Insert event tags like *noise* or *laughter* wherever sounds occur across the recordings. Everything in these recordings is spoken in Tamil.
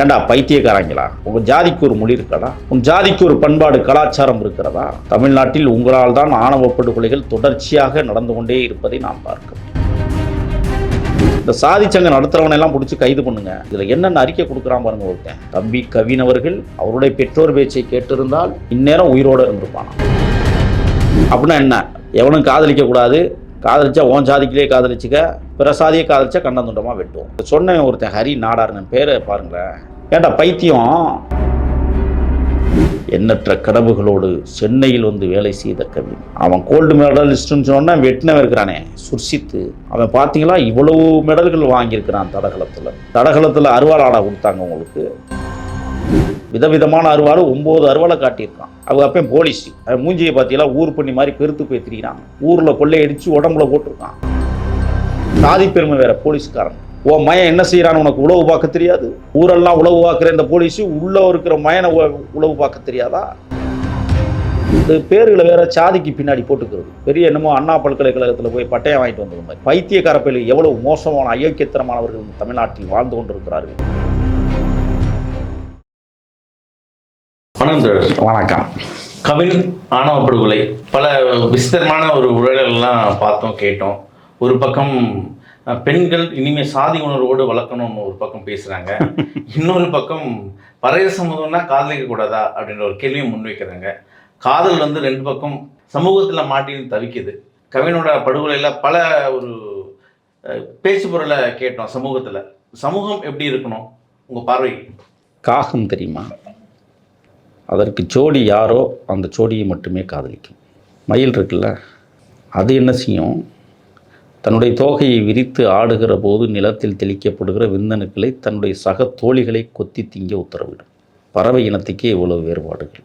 ஏண்டா பைத்தியக்காரங்களா? உங்க ஜாதிக்கு ஒரு மொழி இருக்கிறதா உன் ஜாதிக்கு ஒரு பண்பாடு கலாச்சாரம் இருக்கிறதா? தமிழ்நாட்டில் உங்களால் தான் ஆணவ படுகொலைகள் தொடர்ச்சியாக நடந்து கொண்டே இருப்பதை நாம் பார்க்கிறோம். இந்த சாதி சங்கம் நடத்துறவனெல்லாம் பிடிச்சி கைது பண்ணுங்க. இதுல என்னென்ன அறிக்கை கொடுக்குறான் பாருங்க ஒருத்தன். தம்பி கவின் அவர்கள் அவருடைய பெற்றோர் பேச்சை கேட்டிருந்தால் இந்நேரம் உயிரோட இருந்திருப்பானா அப்படின்னா என்ன? எவனும் காதலிக்க கூடாது காதலிச்சா ஓன் சாதிக்கிலே காதலிச்சுக்க பிற சாதியை காதலிச்சா கண்டந்துண்டமா வெட்டுவோம். சொன்னவன் ஒருத்தன் ஹரி நாடாருன்னு பேரை பாருங்களேன். ஏண்டா பைத்தியம்? எண்ணற்ற கனவுகளோடு சென்னையில் வந்து வேலை செய்த கவின் அவன் கோல்டு மெடலிஸ்ட்னு சொன்னால் வெட்டினவன் இருக்கிறானே சுர்சித்து. அவன் பார்த்தீங்களா? இவ்வளவு மெடல்கள் வாங்கியிருக்கிறான் தடகளத்தில். தடகளத்தில் அருவாள் ஆடா கொடுத்தாங்க உங்களுக்கு. விதவிதமான அருவாள் ஒம்பது அருவாலை காட்டியிருக்கான். அவங்க அப்பயும் போலீஸ் அது மூஞ்சியை பார்த்தீங்களா ஊர் பண்ணி மாதிரி பெருத்து போய் திரிகிறான் ஊரில் கொள்ளையடிச்சு உடம்புல போட்டிருக்கான். சாதி பெருமை வேற போலீஸ்காரன். ஓ மயன் என்ன செய்யறான்னு உனக்கு உழவு பார்க்க தெரியாது? ஊரெல்லாம் உழவு பார்க்குற இந்த போலீஸ் உள்ள இருக்கிற மயனை உ- பார்க்க தெரியாதா? இந்த பேர்களை வேற சாதிக்கு பின்னாடி போட்டுக்கிறது. பெரிய என்னமோ அண்ணா பல்கலைக்கழகத்தில் போய் பட்டயம் வாங்கிட்டு வந்தது மாதிரி. பைத்தியக்கார பயிலு எவ்வளவு மோசமான அயோக்கியத்தனமானவர்கள் தமிழ்நாட்டில் வாழ்ந்து கொண்டிருக்கிறார்கள். வணக்கம் தோழர் வணக்கம். கவின் ஆணவ படுகொலை. பல விசித்திரமான ஒரு உரைகளெல்லாம் பார்த்தோம் கேட்டோம். ஒரு பக்கம் பெண்கள் இனிமே சாதி உணர்வோடு வளர்க்கணும்னு ஒரு பக்கம் பேசுறாங்க. *laughs* இன்னொரு பக்கம் பறைய சமூகம்னா காதலிக்க கூடாதா அப்படின்ற ஒரு கேள்வியை முன்வைக்கிறாங்க காதல் வந்து ரெண்டு பக்கம் சமூகத்துல மாட்டின்னு தவிக்குது. கவினோட படுகொலையில பல ஒரு பேச்சு பொருளை கேட்டோம் சமூகத்துல. சமூகம் எப்படி இருக்கணும்? உங்க பார்வை? காகம் தெரியுமா? அதற்கு ஜோடி யாரோ அந்த ஜோடியை மட்டுமே காதலிக்கும். மயில் இருக்குல்ல அது என்ன செய்யும்? தன்னுடைய தோகையை விரித்து ஆடுகிற போது நிலத்தில் தெளிக்கப்படுகிற விந்தணுக்களை தன்னுடைய சக தோழிகளை கொத்தி திங்க உத்தரவிடும். பறவை இனத்துக்கே இவ்வளவு வேறுபாடுகள்.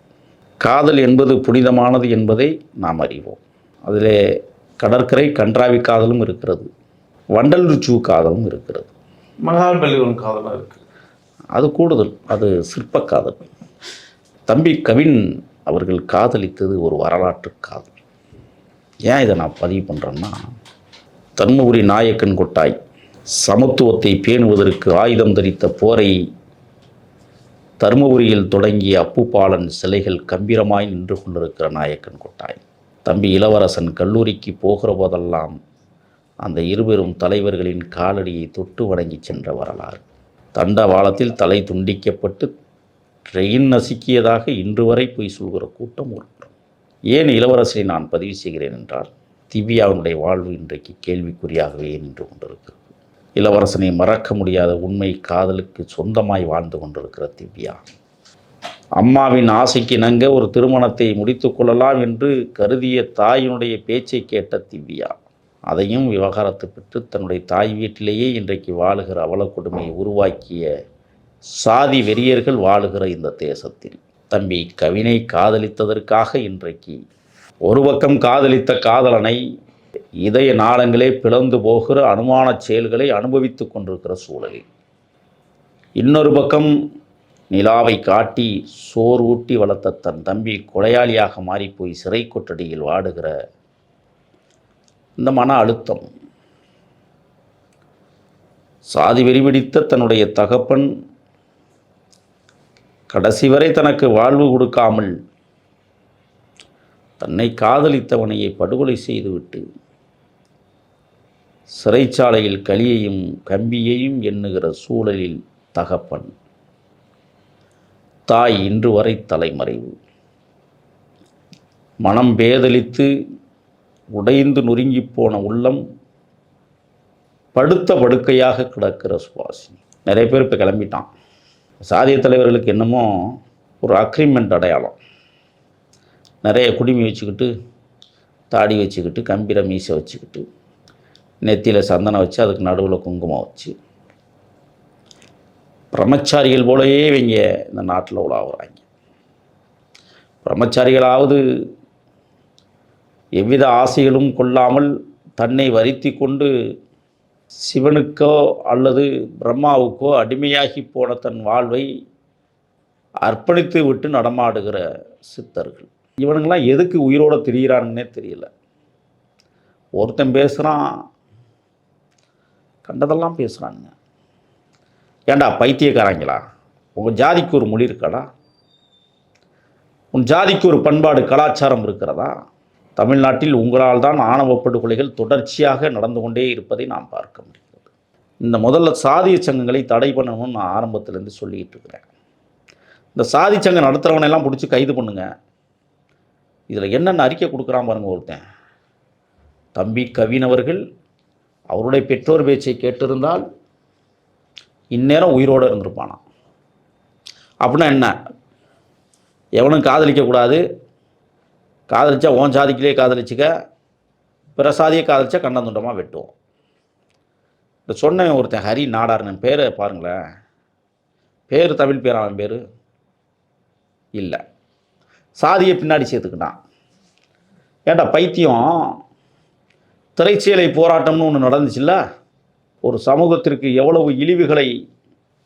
காதல் என்பது புனிதமானது என்பதை நாம் அறிவோம். அதிலே கடற்கரை கன்றாவி காதலும் இருக்கிறது. வண்டல் ருச்சு காதலும் இருக்கிறது. மகாபலிபுரம் காதலாம் இருக்கு. அது கூடுதல். அது சிற்பக் காதல். தம்பி கவின் அவர்கள் காதலித்தது ஒரு வரலாற்று காதல். ஏன் இதை நான் பதிவு பண்ணுறேன்னா தர்மபுரி நாயக்கன் கொட்டாய் சமத்துவத்தை பேணுவதற்கு ஆயுதம் தரித்த போரை தருமபுரியில் தொடங்கிய அப்புப்பாலன் சிலைகள் கம்பீரமாய் நின்று கொண்டிருக்கிற நாயக்கன் கொட்டாய். தம்பி இளவரசன் கல்லூரிக்கு போகிற போதெல்லாம் அந்த இருவரும் தலைவர்களின் காலடியை தொட்டு வணங்கி சென்ற வரலாறு. தண்டவாளத்தில் தலை துண்டிக்கப்பட்டு ட்ரெயின் நசுக்கியதாக இன்று வரை போய் சொல்கிற கூட்டம் ஒரு ஏன் இளவரசரை நான் பதிவு செய்கிறேன் என்றால் திவ்யாவினுடைய வாழ்வு இன்றைக்கு கேள்விக்குறியாகவே நின்று கொண்டிருக்கிறது. இளவரசனை மறக்க முடியாத உண்மை காதலுக்கு சொந்தமாய் வாழ்ந்து கொண்டிருக்கிற திவ்யா. அம்மாவின் ஆசைக்கு இணங்க ஒரு திருமணத்தை முடித்து கொள்ளலாம் என்று கருதிய தாயினுடைய பேச்சை கேட்ட திவ்யா அதையும் விவகாரத்து பெற்று தன்னுடைய தாய் வீட்டிலேயே இன்றைக்கு வாழுகிற அவல கொடுமையை உருவாக்கிய சாதி வெறியர்கள் வாழுகிற இந்த தேசத்தில் தம்பி கவினை காதலித்ததற்காக இன்றைக்கு ஒரு பக்கம் காதலித்த காதலனை இதய நாளங்களே பிளந்து போகிற அனுமானச் செயல்களை அனுபவித்துக் கொண்டிருக்கிற சூழலில். இன்னொரு பக்கம் நிலாவை காட்டி சோர் ஊட்டி வளர்த்த தன் தம்பி கொலையாளியாக மாறிப்போய் சிறை கொட்டடியில் வாடுகிற இந்த மன அழுத்தம். சாதி வெறிபிடித்த தன்னுடைய தகப்பன் கடைசி வரை தனக்கு வாழ்வு கொடுக்காமல் தன்னை காதலித்தவனையை படுகொலை செய்துவிட்டு சிறைச்சாலையில் கலியையும் கம்பியையும் எண்ணுகிற சூழலில் தகப்பன் தாய் இன்று வரை தலைமறைவு. மனம் பேதலித்து உடைந்து நொறுங்கிப் போன உள்ளம் படுத்த படுக்கையாக கிடக்கிற சுவாசி. நிறைய பேர் இப்போ கிளம்பிட்டான். சாதிய தலைவர்களுக்கு என்னமோ ஒரு அக்ரிமெண்ட் அடையாளம். நிறைய குடுமி வச்சுக்கிட்டு தாடி வச்சுக்கிட்டு கம்பீர மீசை வச்சுக்கிட்டு நெத்தியில் சந்தனம் வச்சு அதுக்கு நடுவில் குங்குமம் வச்சு. பிரம்மச்சாரிகள் போலவே இவங்க இந்த நாட்டில் உலாவுறாங்க. பிரம்மச்சாரிகளாவது எவ்வித ஆசைகளும் கொள்ளாமல் தன்னை வருத்தி கொண்டு சிவனுக்கோ அல்லது பிரம்மாவுக்கோ அடிமையாகி போன தன் வாழ்வை அர்ப்பணித்து விட்டு நடமாடுகிற சித்தர்கள். இவனுங்கெல்லாம் எதுக்கு உயிரோடு திரியிறானுன்னே தெரியல. ஒருத்தன் பேசுகிறான் கண்டதெல்லாம் பேசுகிறானுங்க ஏண்டா பைத்தியக்காரங்களா? உங்கள் ஜாதிக்கு ஒரு மொழி இருக்காடா? உன் ஜாதிக்கு ஒரு பண்பாடு கலாச்சாரம் இருக்கிறதா? தமிழ்நாட்டில் உங்களால் தான் ஆணவ படுகொலைகள் தொடர்ச்சியாக நடந்து கொண்டே இருப்பதை நாம் பார்க்க முடிகிறது. இந்த முதல்ல சாதிய சங்கங்களை தடை பண்ணணும்னு நான் ஆரம்பத்திலேருந்து சொல்லிக்கிட்டு இருக்கிறேன். இந்த சாதி சங்கம் நடத்துகிறவனெல்லாம் பிடிச்சி கைது பண்ணுங்க. இதில் என்னென்ன அறிக்கை கொடுக்குறான் பாருங்க ஒருத்தன். தம்பி கவின் அவர்கள் அவருடைய பெற்றோர் பேச்சை கேட்டிருந்தால் இந்நேரம் உயிரோடு இருந்திருப்பானாம். அப்படின்னா என்ன? எவனும் காதலிக்கக்கூடாது காதலிச்சா ஓன் சாதிக்கிலே காதலிச்சுக்க பிற சாதியை காதலிச்சா கண்ணந்துண்டமாக வெட்டுவோம். இந்த சொன்னவன் ஒருத்தன் ஹரி நாடார்னு பேரை பாருங்களேன். பேர் தமிழ் பேர் அவன் பேர்? இல்லை. சாதியை பின்னாடி சேர்த்துக்கிட்டான். ஏன்டா பைத்தியம்? திரைச்சீலை போராட்டம்னு ஒன்று நடந்துச்சுல்ல? ஒரு சமூகத்திற்கு எவ்வளவு இழிவுகளை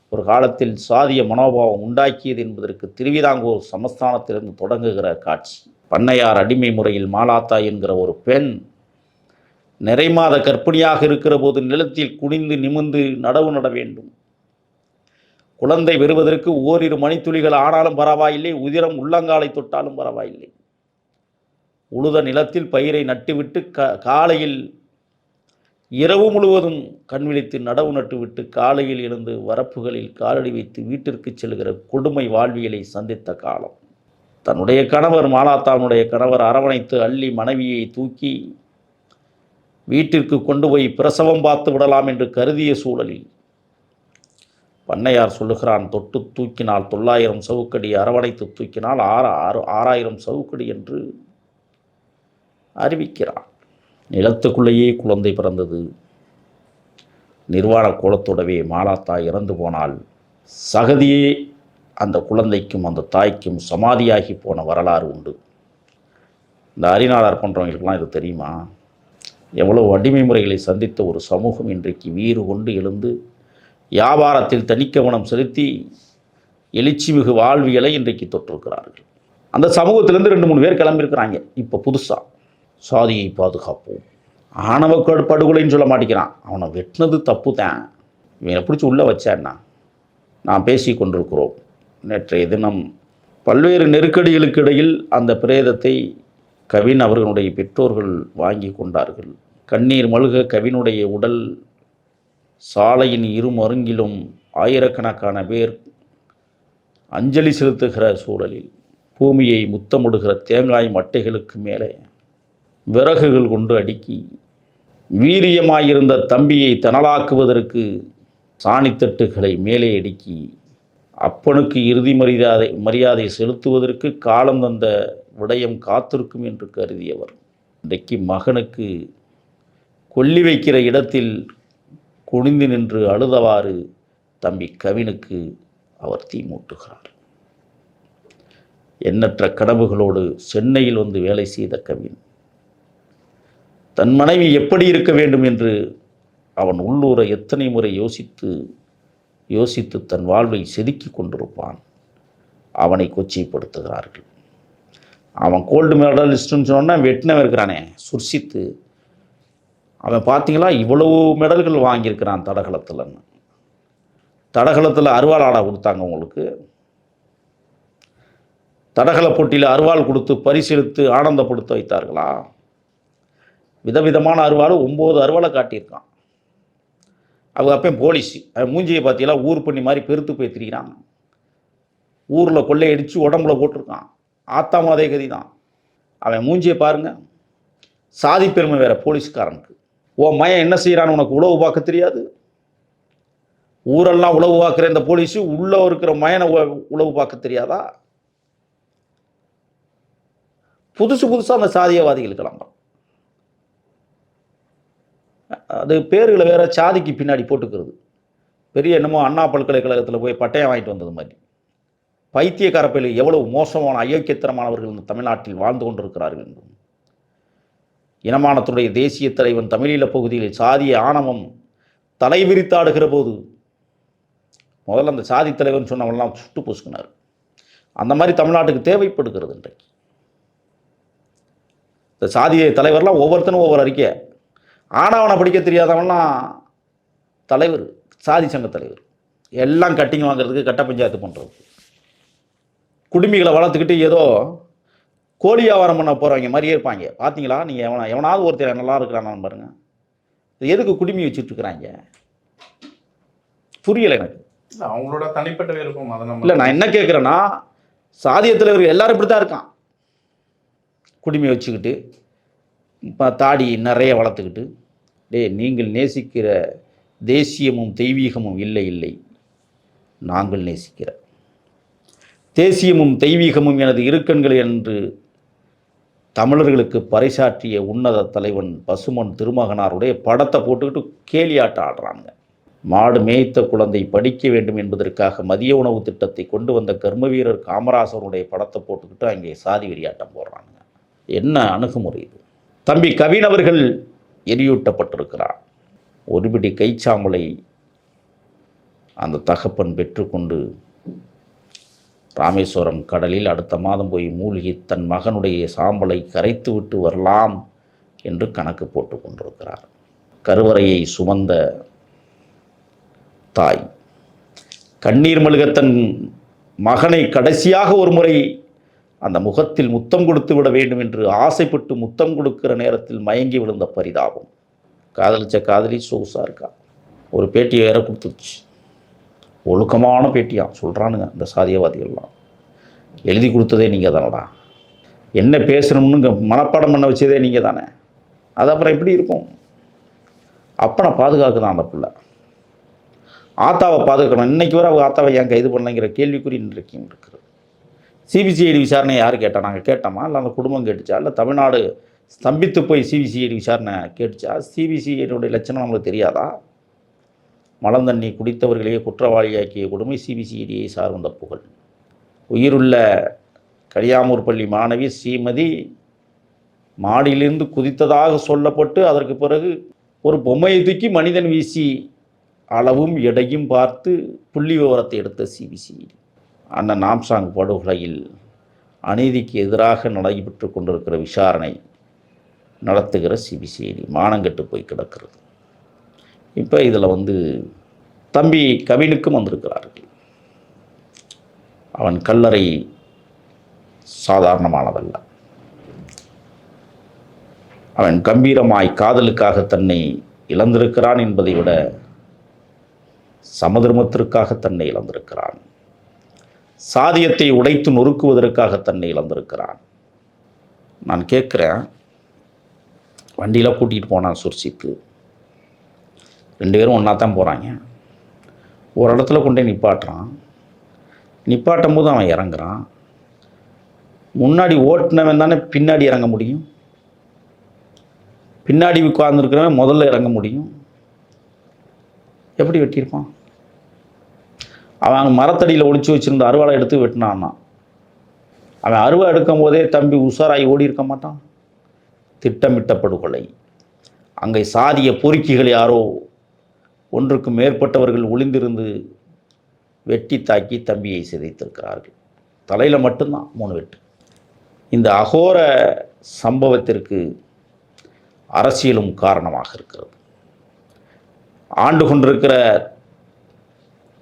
ஒரு காலத்தில் சாதிய மனோபாவம் உண்டாக்கியது என்பதற்கு திருவிதாங்கூர் சமஸ்தானத்திலிருந்து தொடங்குகிற காட்சி. பண்ணையார் அடிமை முறையில் மாலாத்தா என்கிற ஒரு பெண் நிறைமாத கற்பிணியாக இருக்கிற போது நிலத்தில் குனிந்து நிமிர்ந்து நடவு நட வேண்டும். குழந்தை பெறுவதற்கு ஓரிரு மணித்துளிகள் ஆனாலும் பரவாயில்லை உதிரம் உள்ளங்காலை தொட்டாலும் பரவாயில்லை. உழுத நிலத்தில் பயிரை நட்டுவிட்டு க காலையில் இரவு முழுவதும் கண் விழித்து நடவு நட்டுவிட்டு காலையில் எழுந்து வரப்புகளில் காலடி வைத்து வீட்டிற்கு செல்கிற கொடுமை வாழ்வியலை சந்தித்த காலம். தன்னுடைய கணவர் மாலாத்தானுடைய கணவர் அரவணைத்து அள்ளி மனைவியை தூக்கி வீட்டிற்கு கொண்டு போய் பிரசவம் பார்த்து விடலாம் என்று கருதிய சூழலில் பண்ணையார் சொல்லுகிறான் தொட்டு தூக்கினால் தொள்ளாயிரம் சவுக்கடி அரவணைத்து தூக்கினால் ஆறு ஆறு ஆறாயிரம் சவுக்கடி என்று அறிவிக்கிறான். நிலத்துக்குள்ளேயே குழந்தை பிறந்தது. நிர்வாண கோலத்தோடவே மாலாத்தா இறந்து போனால் சகதியே அந்த குழந்தைக்கும் அந்த தாய்க்கும் சமாதியாகி போன வரலாறு உண்டு. இந்த அரிநாளார் பண்ணுறவங்களுக்கெல்லாம் இது தெரியுமா? எவ்வளவு அடிமை முறைகளை சந்தித்த ஒரு சமூகம் இன்றைக்கு வீறு கொண்டு எழுந்து வியாபாரத்தில் தனிக்கவனம் செலுத்தி எழுச்சி மிகு வாழ்வியலை இன்றைக்கு தொற்றிருக்கிறார்கள். அந்த சமூகத்திலேருந்து ரெண்டு மூணு பேர் கிளம்பியிருக்கிறாங்க. இப்போ புதுசாக சாதியை பாதுகாப்போம். ஆணவ படுகொலைன்னு சொல்ல மாட்டேங்கிறான். அவனை வெட்டினது தப்பு தான் இவனை பிடிச்சி உள்ளே வச்சான்னா நான் பேசி கொண்டிருக்கிறோம். நேற்றைய தினம் பல்வேறு நெருக்கடிகளுக்கு இடையில் அந்த பிரேதத்தை கவின் அவர்களுடைய பெற்றோர்கள் வாங்கி கொண்டார்கள். கண்ணீர் மழுக கவினுடைய உடல் சாலையின் இரு மருங்கிலும் ஆயிரக்கணக்கான பேர் அஞ்சலி செலுத்துகிற சூழலில் பூமியை முத்தமிடுகிற தேங்காய் மட்டைகளுக்கு மேலே விறகுகள் கொண்டு அடுக்கி வீரியமாயிருந்த தம்பியை தனலாக்குவதற்கு சாணித்தட்டுகளை மேலே அடுக்கி அப்பனுக்கு இறுதி மரியாதை மரியாதை செலுத்துவதற்கு காலம் தந்த விடயம் காத்திருக்கும் என்று கருதியவர். இன்றைக்கு மகனுக்கு கொல்லி வைக்கிற இடத்தில் குனிந்து நின்று அழுதவாறு தம்பி கவினுக்கு அவர் தீ மூட்டுகிறார். எண்ணற்ற கனவுகளோடு சென்னையில் வந்து வேலை செய்த கவின் தன் மனைவி எப்படி இருக்க வேண்டும்? என்று அவன் உள்ளூரை எத்தனை முறை யோசித்து யோசித்து தன் வாழ்வை செதுக்கி கொண்டிருப்பான். அவனை கொச்சைப்படுத்துகிறார்கள். அவன் கோல்டு மெடலிஸ்ட்டுன்னு சொன்னால் வெட்டினவன் இருக்கிறானே சுர்சித்து. அவன் பார்த்தீங்களா இவ்வளவு மெடல்கள் வாங்கியிருக்கிறான் தடகளத்தில்னு. தடகளத்தில் அருவாள் ஆடா கொடுத்தாங்க உங்களுக்கு. தடகள போட்டியில் அருவாள் கொடுத்து பரிசெடுத்து ஆனந்தப்படுத்த வைத்தார்களா? விதவிதமான அருவாள் ஒம்பது அருவாளை காட்டியிருக்கான். அவங்க அப்போ போலீஸ். அவன் மூஞ்சியை பார்த்தீங்களா? ஊர் பண்ணி மாதிரி பெருத்து போய் திரிகிறாங்க ஊரில் கொள்ளையடித்து உடம்புல போட்டிருக்கான். ஆத்தாமும் அதே கதி தான் அவன் மூஞ்சியை பாருங்க. சாதி பெருமை வேற போலீஸ்காரனுக்கு. உன் மயன் என்ன செய்கிறான்னு உனக்கு உழவு பார்க்க தெரியாது. ஊரெல்லாம் உழவு பார்க்குற இந்த போலீஸு உள்ளே இருக்கிற மயனை உழவு பார்க்க தெரியாதா? புதுசு புதுசாக அந்த சாதியவாதிகள் கிளம்புறான் அது பேர்களை வேறு சாதிக்கு பின்னாடி போட்டுக்கிறது. பெரிய என்னமோ அண்ணா பல்கலைக்கழகத்தில் போய் பட்டயம் வாங்கிட்டு வந்தது மாதிரி. பைத்தியக்கார பயில எவ்வளவு மோசமான அயோக்கியத்தனமானவர்கள் இந்த தமிழ்நாட்டில் வாழ்ந்து கொண்டிருக்கிறார்கள் என்றும். இனமானத்துடைய தேசிய தலைவன் தமிழீழ பகுதியில் சாதிய ஆணவம் தலைவிரித்தாடுகிற போது முதல்ல அந்த சாதி தலைவன் சொன்னவெல்லாம் சுட்டு பூசுக்கினார். அந்த மாதிரி தமிழ்நாட்டுக்கு தேவைப்படுகிறது இன்றைக்கு. இந்த சாதிய தலைவர்லாம் ஒவ்வொருத்தனும் ஒவ்வொரு அறிக்கை ஆணவனை படிக்க தெரியாதவன்லாம் தலைவர் சாதி சங்க தலைவர். எல்லாம் கட்டிங் வாங்குறதுக்கு கட்ட பஞ்சாயத்து பண்ணுறது குடுமிகளை வளர்த்துக்கிட்டு ஏதோ கோழி வியாபாரம் பண்ண போகிறவங்க மாதிரியே இருப்பாங்க. பார்த்தீங்களா நீங்கள் எவனா எவனாவது ஒருத்தர் நல்லா இருக்கிறானான்னு பாருங்க. இது எதுக்கு குடுமி வச்சுட்டு இருக்கிறாங்க? புரியலை எனக்கு. அவங்களோட தனிப்பட்ட விருப்பம் அதை இல்லை நான் என்ன கேட்குறேன்னா சாதிய தலைவர்கள் எல்லாரும் இப்படி தான் இருக்கான். குடுமி வச்சுக்கிட்டு இப்போ தாடி நிறைய வளர்த்துக்கிட்டு டேய் நீங்கள் நேசிக்கிற தேசியமும் தெய்வீகமும் இல்லை இல்லை. நாங்கள் நேசிக்கிற தேசியமும் தெய்வீகமும் எனது இருக்கண்கள் என்று தமிழர்களுக்கு பறைசாற்றிய உன்னத தலைவன் பசுமன் திருமகனாருடைய படத்தை போட்டுக்கிட்டு கேலியாட்ட ஆடுறாங்க மாடு மேய்த்த குழந்தை படிக்க வேண்டும் என்பதற்காக மதிய உணவு திட்டத்தை கொண்டு வந்த கர்ம வீரர் காமராசருடைய படத்தை போட்டுக்கிட்டு அங்கே சாதி வெறியாட்டம் போடுறாங்க என்ன அணுகுமுறை இது? தம்பி கவின் அவர்கள் எரியூட்டப்பட்டிருக்கிறார். ஒருபிடி கைச்சாம்பலை அந்த தகப்பன் பெற்றுக்கொண்டு ராமேஸ்வரம் கடலில் அடுத்த மாதம் போய் மூழ்கி தன் மகனுடைய சாம்பலை கரைத்து விட்டு வரலாம் என்று கணக்கு போட்டு கொண்டிருக்கிறார். கருவறையை சுமந்த தாய். கண்ணீர் மல்க தன் மகனை கடைசியாக ஒரு முறை அந்த முகத்தில் முத்தம் கொடுத்து விட வேண்டும் என்று ஆசைப்பட்டு முத்தம் கொடுக்கிற நேரத்தில் மயங்கி விழுந்த பரிதாபம். காதலிச்ச காதலி சொகுசா இருக்கா? ஒரு பேட்டியை வேற கொடுத்துருச்சு. ஒழுக்கமான பேட்டியாக சொல்கிறானுங்க இந்த சாதியவாதிகள்லாம். எழுதி கொடுத்ததே நீங்கள் தானடா. என்ன பேசணும்னு மனப்பாடம் பண்ண வச்சதே நீங்கள் தானே. அது அப்புறம் எப்படி இருக்கும்? அப்பனை பாதுகாக்குதான் அந்த பிள்ளை. ஆத்தாவை பாதுகாக்கணும். இன்னைக்கு வரை அவங்க ஆத்தாவை ஏன் கைது பண்ணலைங்கிற கேள்விக்குறி இருக்கீங்க இருக்குது சிபிசிஐடி விசாரணை யார் கேட்டால் நாங்கள் கேட்டோமா? இல்லை அந்த குடும்பம் கேட்டுச்சா? இல்லை தமிழ்நாடு ஸ்தம்பித்து போய் சிபிசிஐடி விசாரணை கேட்டுச்சா? சிபிசிஐடியோடைய லட்சணம் நம்மளுக்கு தெரியாதா? மலந்தண்ணி குடித்தவர்களையே குற்றவாளியாக்கிய கொடுமை சிபிசிஐடியை சார்ந்த புகழ். உயிருள்ள கரியாமூர் பள்ளி மாணவி ஸ்ரீமதி மாடியிலிருந்து குதித்ததாக சொல்லப்பட்டு அதற்கு பிறகு ஒரு பொம்மையை தூக்கி மனிதன் வீசி அளவும் எடையும் பார்த்து புள்ளி விவரத்தை எடுத்த சிபிசிஐடி அண்ணன் நாம்சாங் படுகொலையில் அநீதிக்கு எதிராக நடைபெற்று கொண்டிருக்கிற விசாரணை நடத்துகிற சிபிசிஐடி மானங்கெட்டு போய் கிடக்கிறது. இப்போ இதில் வந்து தம்பி கவினுக்கும் வந்திருக்கிறார்கள். அவன் கல்லறை சாதாரணமானதல்ல. அவன் கம்பீரமாய் காதலுக்காக தன்னை இழந்திருக்கிறான் என்பதை விட சமதர்மத்திற்காக தன்னை இழந்திருக்கிறான். சாதியத்தை உடைத்து நொறுக்குவதற்காக தன்னை இழந்திருக்கிறான். நான் கேட்குறேன் வண்டியில் கூட்டிகிட்டு போனான் சுர்ஷித்து ரெண்டு பேரும் ஒன்றா தான் போகிறாங்க ஒரு இடத்துல கொண்டு போய் நிப்பாட்டுறான். நிப்பாட்டும் போது அவன் இறங்குறான். முன்னாடி ஓட்டினவன் தானே பின்னாடி இறங்க முடியும்? பின்னாடி உட்கார்ந்துருக்கிறவன் முதல்ல இறங்க முடியும்? எப்படி வெட்டியிருப்பான்? அவன் மரத்தடியில் ஒழிச்சு வச்சிருந்த அருவாளை எடுத்து வெட்டினான்னா அவன் அருவா எடுக்கும் போதே தம்பி உஷாராகி ஓடி இருக்க மாட்டான். திட்டமிட்ட படுகொலை அங்கே சாதிய பொறுக்கிகள் யாரோ ஒன்றுக்கு மேற்பட்டவர்கள் ஒளிந்திருந்து வெட்டி தாக்கி தம்பியை சிதைத்திருக்கிறார்கள். தலையில் மட்டும்தான் மூணு வெட்டு. இந்த அகோர சம்பவத்திற்கு அரசியலும் காரணமாக இருக்கிறது. ஆண்டு கொண்டிருக்கிற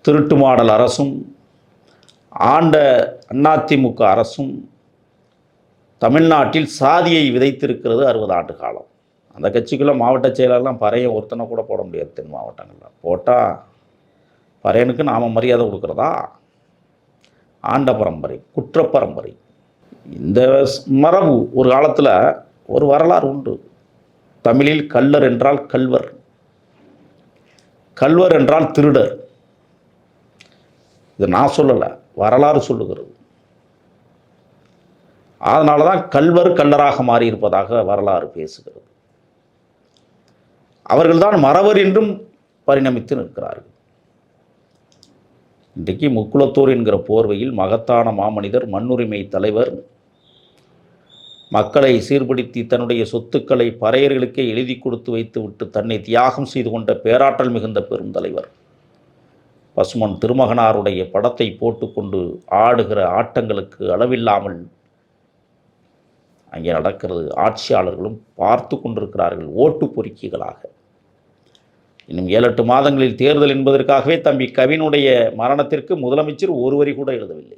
திருட்டு மாடல் அரசும் ஆண்ட அதிமுக அரசும் தமிழ்நாட்டில் சாதியை விதைத்திருக்கிறது அறுபது ஆண்டு காலம். அந்த கட்சிக்குள்ளே மாவட்ட செயலாளர்லாம் பறையன் ஒருத்தனை கூட போட முடியாது தென் மாவட்டங்களில். போட்டால் பறையனுக்கு நாம மரியாதை கொடுக்குறதா? ஆண்ட பரம்பரை குற்ற பரம்பரை இந்த மரபு ஒரு காலத்தில் ஒரு வரலாறு உண்டு. தமிழில் கல்லர் என்றால் கல்வர் கல்வர் என்றால் திருடர். இது நான் சொல்லலை வரலாறு சொல்லுகிறது. அதனால தான் கல்வர் கல்லராக மாறி இருப்பதாக வரலாறு பேசுகிறது. அவர்கள்தான் மறவர் என்றும் பரிணமித்து நிற்கிறார்கள். இன்றைக்கு முக்குளத்தூர் என்கிற போர்வையில் மகத்தான மாமனிதர் மண்ணுரிமை தலைவர் மக்களை சீர்படுத்தி தன்னுடைய சொத்துக்களை பறையர்களுக்கே எழுதி கொடுத்து வைத்துவிட்டு தன்னை தியாகம் செய்து கொண்ட பேராற்றல் மிகுந்த பெரும் தலைவர் பசுமன் திருமகனாருடைய படத்தை போட்டுக்கொண்டு ஆடுகிற ஆட்டங்களுக்கு அளவில்லாமல் அங்கே நடக்கிறது. ஆட்சியாளர்களும் பார்த்து கொண்டிருக்கிறார்கள் ஓட்டு பொறுக்கிகளாக. இன்னும் ஏழு எட்டு மாதங்களில் தேர்தல் என்பதற்காகவே தம்பி கவினுடைய மரணத்திற்கு முதலமைச்சர் ஒரு வரி கூட எழுதவில்லை.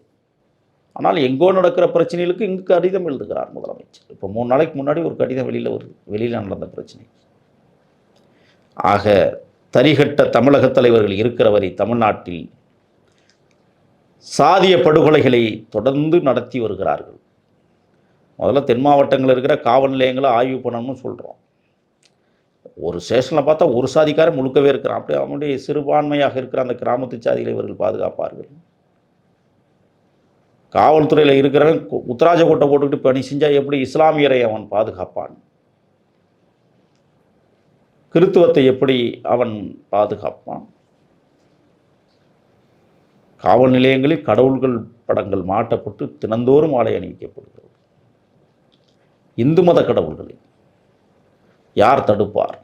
ஆனால் எங்கோ நடக்கிற பிரச்சனைகளுக்கு இங்கு கடிதம் எழுதுகிறார் முதலமைச்சர். இப்போ மூணு நாளைக்கு முன்னாடி ஒரு கடிதம் வெளியில் வருது வெளியில் நடந்த பிரச்சனை. ஆக தரிகட்ட தமிழக தலைவர்கள் இருக்கிற வரை தமிழ்நாட்டில் சாதிய படுகொலைகளை தொடர்ந்து நடத்தி வருகிறார்கள். முதல்ல தென் மாவட்டங்களில் இருக்கிற காவல் நிலையங்களை ஆய்வு பண்ணணும்னு சொல்கிறோம் ஒரு ஸ்டேஷனில் பார்த்தா ஒரு சாதிக்காரன் முழுக்கவே இருக்கிறான். அப்படி அவனுடைய சிறுபான்மையாக இருக்கிற அந்த கிராமத்து சாதிகளை இவர்கள் பாதுகாப்பார்கள். காவல்துறையில் இருக்கிறவன் உத்தராஜ கோட்டை போட்டுக்கிட்டு பணி செஞ்சால் எப்படி இஸ்லாமியரை அவன் பாதுகாப்பான்? கிறித்துவத்தை எப்படி அவன் பாதுகாப்பான்? காவல் நிலையங்களில் கடவுள்கள் படங்கள் மாட்டப்பட்டு தினந்தோறும் ஆலை அணிவிக்கப்படுகிறது. இந்து மத கடவுள்களை யார் தடுப்பார்?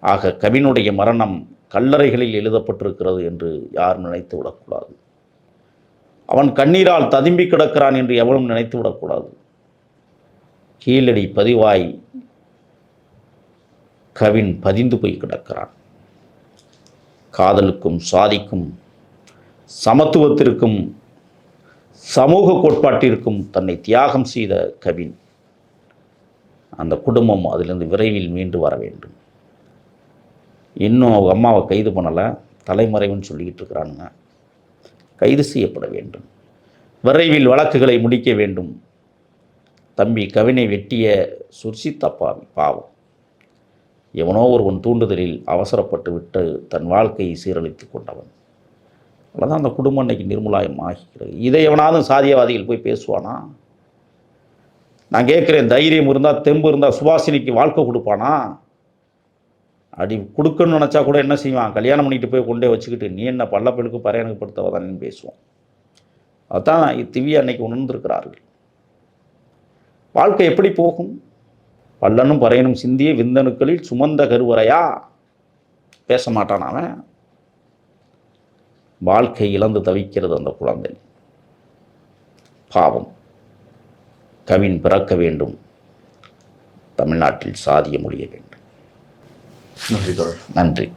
ஆக கவினுடைய மரணம் கல்லறைகளில் எழுதப்பட்டிருக்கிறது என்று யாரும் நினைத்து விடக்கூடாது. அவன் கண்ணீரால் ததும்பி கிடக்கிறான் என்று எவனும் நினைத்து விடக்கூடாது. கீழடி பதிவாய் கவின் பதிந்து போய் கிடக்கிறான். காதலுக்கும் சாதிக்கும் சமத்துவத்திற்கும் சமூக கோட்பாட்டிற்கும் தன்னை தியாகம் செய்த கவின் அந்த குடும்பம் அதிலிருந்து விரைவில் மீண்டு வர வேண்டும். இன்னும் அவங்க அம்மாவை கைது பண்ணலை தலைமறைவுன்னு சொல்லிக்கிட்டு இருக்கிறானுங்க. கைது செய்யப்பட வேண்டும். விரைவில் வழக்குகளை முடிக்க வேண்டும். தம்பி கவினை வெட்டிய சுர்ஷித் அப்பாவி பாவம். எவனோ ஒருவன் தூண்டுதலில் அவசரப்பட்டு விட்டு தன் வாழ்க்கையை சீரழித்து கொண்டவன். அவ்வளோதான் அந்த குடும்பம் அன்னைக்கு நிர்மூலாயம் ஆகிறது இதை எவனாவது சாதியவாதிகள் போய் பேசுவானா? நான் கேட்குறேன் தைரியம் இருந்தால் தெம்பு இருந்தால் சுபாஷினிக்கு வாழ்க்கை கொடுப்பானா? அடி கொடுக்கணும்னு நினச்சா கூட என்ன செய்வான்? கல்யாணம் பண்ணிட்டு போய் கொண்டே வச்சுக்கிட்டு நீ என்ன பள்ளப்பெழுக்கு பறையனுக்கு படுத்தவதானு பேசுவோம் அதான் திவ்யா அன்னைக்கு உணர்ந்திருக்கிறார்கள். வாழ்க்கை எப்படி போகும்? பல்லனும் பறையனும் சிந்திய விந்தணுக்களில் சுமந்த கருவறையா? பேச மாட்டான் அவன். வாழ்க்கை இழந்து தவிக்கிறது அந்த குழந்தை. பாவம். கவின் பிறக்க வேண்டும். தமிழ்நாட்டில் சாதிய முடிய வேண்டும். நன்றி நன்றி.